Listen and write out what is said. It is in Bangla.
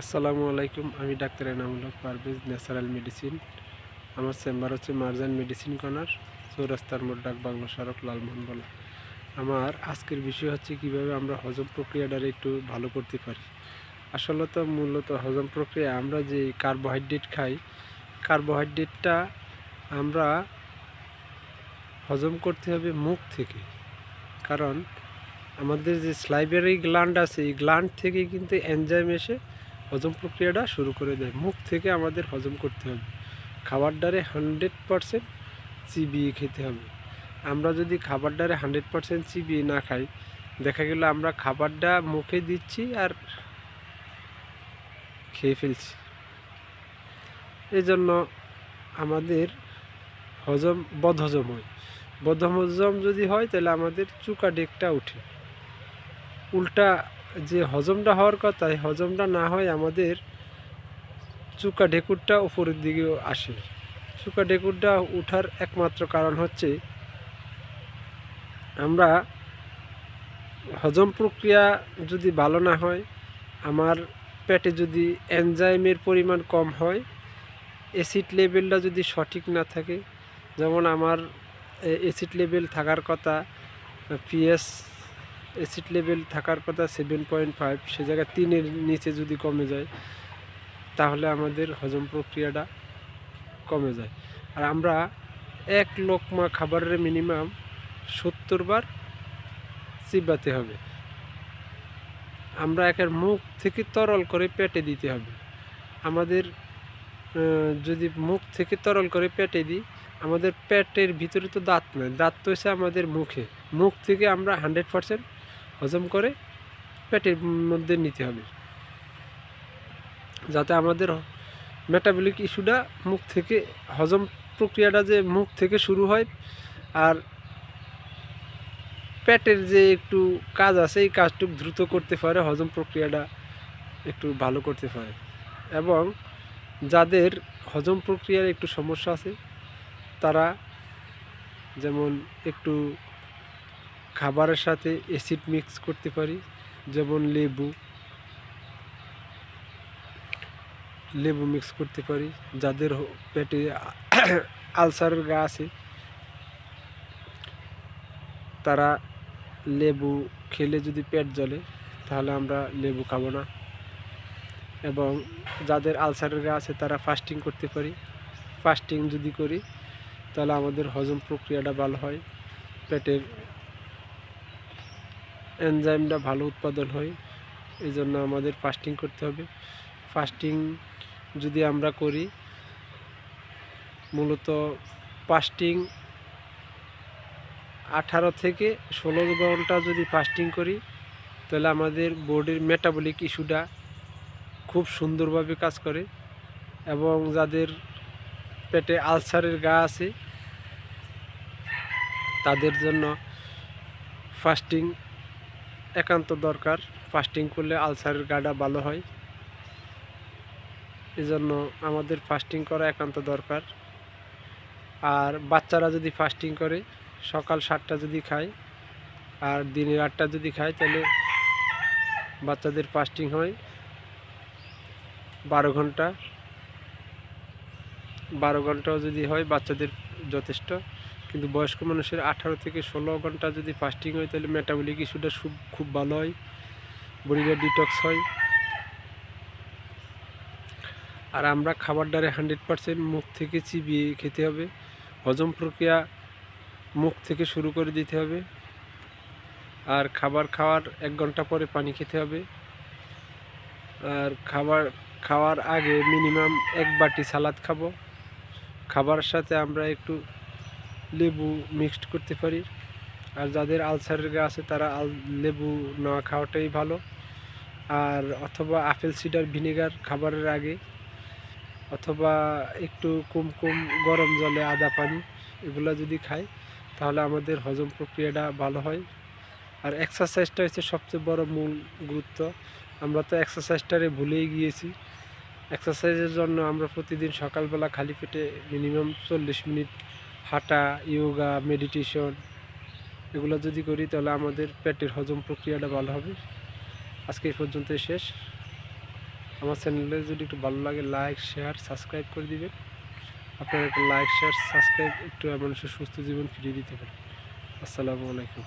আসসালামু আলাইকুম, আমি ডাক্তার এনামুলক পারভেজ ন্যাচারাল মেডিসিন। আমার চেম্বার হচ্ছে মার্জান মেডিসিন কর্নার, চৌরাস্তার মোড় ডাক বাংলা সড়ক লালমোহন বলা আমার আজকের বিষয় হচ্ছে কীভাবে আমরা হজম প্রক্রিয়াটারে একটু ভালো করতে পারি। আসলে তো মূলত হজম প্রক্রিয়া আমরা যে কার্বোহাইড্রেট খাই, কার্বোহাইড্রেটটা আমরা হজম করতে হবে মুখ থেকে। কারণ আমাদের যে স্লাইভারি গ্ল্যান্ড আছে, এই গ্ল্যান্ড থেকে কিন্তু এনজাইম এসে হজম প্রক্রিয়াটা শুরু করে দেয়। মুখ থেকে আমাদের হজম করতে হবে। খাবার দ্বারে হান্ড্রেড পারসেন্ট চিবিয়ে খেতে হবে। আমরা যদি খাবার দ্বারে হান্ড্রেড পারসেন্ট চিবিয়ে না খাই, দেখা গেল আমরা খাবারটা মুখে দিচ্ছি আর খেয়ে ফেলছি। এই জন্য আমাদের হজম বদহজম হয় বদহজম যদি হয়, তাহলে আমাদের চুকা ডেকটা উঠে উল্টা হজমটা হওয়ার কথা হজমটা না হয় আমাদের চুকা ঢেকুরটা উপরের দিকে আসে। চুকা ঢেকুরটা উঠার একমাত্র কারণ হচ্ছে আমরা হজম প্রক্রিয়া যদি ভালো না হয়, আমার পেটে যদি এনজাইমের পরিমাণ কম হয়, অ্যাসিড লেভেলটা যদি সঠিক না থাকে, যেমন আমার অ্যাসিড লেভেল থাকার কথা, পিএস অ্যাসিড লেভেল থাকার কথা সেভেন পয়েন্ট ফাইভ সে জায়গায় তিনের নিচে যদি কমে যায়, তাহলে আমাদের হজম প্রক্রিয়াটা কমে যায়। আর আমরা এক লোকমা খাবারের মিনিমাম সত্তর বার চিবাতে হবে। আমরা একের মুখ থেকে তরল করে পেটে দিতে হবে। আমাদের যদি মুখ থেকে তরল করে পেটে দিই, আমাদের পেটের ভিতরে তো দাঁত নয় দাঁত তো এসে আমাদের মুখে। মুখ থেকে আমরা হান্ড্রেড পারসেন্ট হজম করে পেটের মধ্যে নিতে হবে। যাতে আমাদের মেটাবলিক ইস্যুটা মুখ থেকে, হজম প্রক্রিয়াটা যে মুখ থেকে শুরু হয় আর পেটের যে একটু কাজ আছে, এই কাজটুকু দ্রুত করতে পারে, হজম প্রক্রিয়াটা একটু ভালো করতে পারে। এবং যাদের হজম প্রক্রিয়ার একটু সমস্যা আছে, তারা যেমন একটু খাবারের সাথে অ্যাসিড মিক্স করতে পারি, যেমন লেবু। লেবু মিক্স করতে পারি, যাদের পেটে আলসারের গা আছে, তারা লেবু খেলে যদি পেট জ্বলে, তাহলে আমরা লেবু খাব না। এবং যাদের আলসারের গা আছে, তারা ফাস্টিং করতে পারি। ফাস্টিং যদি করি, তাহলে আমাদের হজম প্রক্রিয়াটা ভালো হয়, পেটের এনজাইমটা ভালো উৎপাদন হয় এই জন্য আমাদের ফাস্টিং করতে হবে। ফাস্টিং যদি আমরা করি, মূলত ফাস্টিং আঠারো থেকে ষোলো ঘণ্টা যদি ফাস্টিং করি, তাহলে আমাদের বডির মেটাবলিক ইস্যুটা খুব সুন্দরভাবে কাজ করে এবং যাদের পেটে আলসারের গা আছে, তাদের জন্য ফাস্টিং একান্ত দরকার। ফাস্টিং করলে আলসারের গাটা ভালো হয়। এজন্য আমাদের ফাস্টিং করা একান্ত দরকার। আর বাচ্চারা যদি ফাস্টিং করে, সকাল সাতটা যদি খায় আর দিনের আটটা যদি খায়, তাহলে বাচ্চাদের ফাস্টিং হয় বারো ঘণ্টা। বারো ঘন্টাও যদি হয়, বাচ্চাদের যথেষ্ট। কিন্তু বয়স্ক মানুষের আঠারো থেকে ষোলো ঘণ্টা যদি ফাস্টিং হয়, তাহলে মেটাবলিক ইস্যুটা খুব খুব ভালো হয়, বডিটা ডিটক্স হয়। আর আমরা খাবার দ্বারে হান্ড্রেড পারসেন্ট মুখ থেকে চিবিয়ে খেতে হবে, হজম প্রক্রিয়া মুখ থেকে শুরু করে দিতে হবে। আর খাবার খাওয়ার এক ঘণ্টা পরে পানি খেতে হবে। আর খাবার খাওয়ার আগে মিনিমাম এক বাটি সালাদ খাব। খাবার সাথে আমরা একটু লেবু মিক্সড করতে পারি। আর যাদের আলসারের গা আছে, তারা লেবু না খাওয়াটাই ভালো। আর অথবা আপেল, সিডার, ভিনেগার খাবারের আগে, অথবা একটু কুমকুম গরম জলে আদা, পানি এগুলো যদি খাই, তাহলে আমাদের হজম প্রক্রিয়াটা ভালো হয়। আর এক্সারসাইজটা হচ্ছে সবচেয়ে বড় মূল গুরুত্ব। আমরা তো এক্সারসাইজটারে ভুলেই গিয়েছি। এক্সারসাইজের জন্য আমরা প্রতিদিন সকালবেলা খালি পেটে মিনিমাম চল্লিশ মিনিট হাঁটা, ইয়োগা মেডিটেশন এগুলো যদি করি তাহলে আমাদের পেটের হজম প্রক্রিয়াটা ভালো হবে। আজকে এই পর্যন্তই শেষ। আমার চ্যানেলে যদি একটু ভালো লাগে লাইক শেয়ার সাবস্ক্রাইব করে দিবেন। আপনারা একটু লাইক শেয়ার সাবস্ক্রাইব একটু মানুষের সুস্থ জীবন ফিরিয়ে দিতে পারেন। আসসালামু আলাইকুম।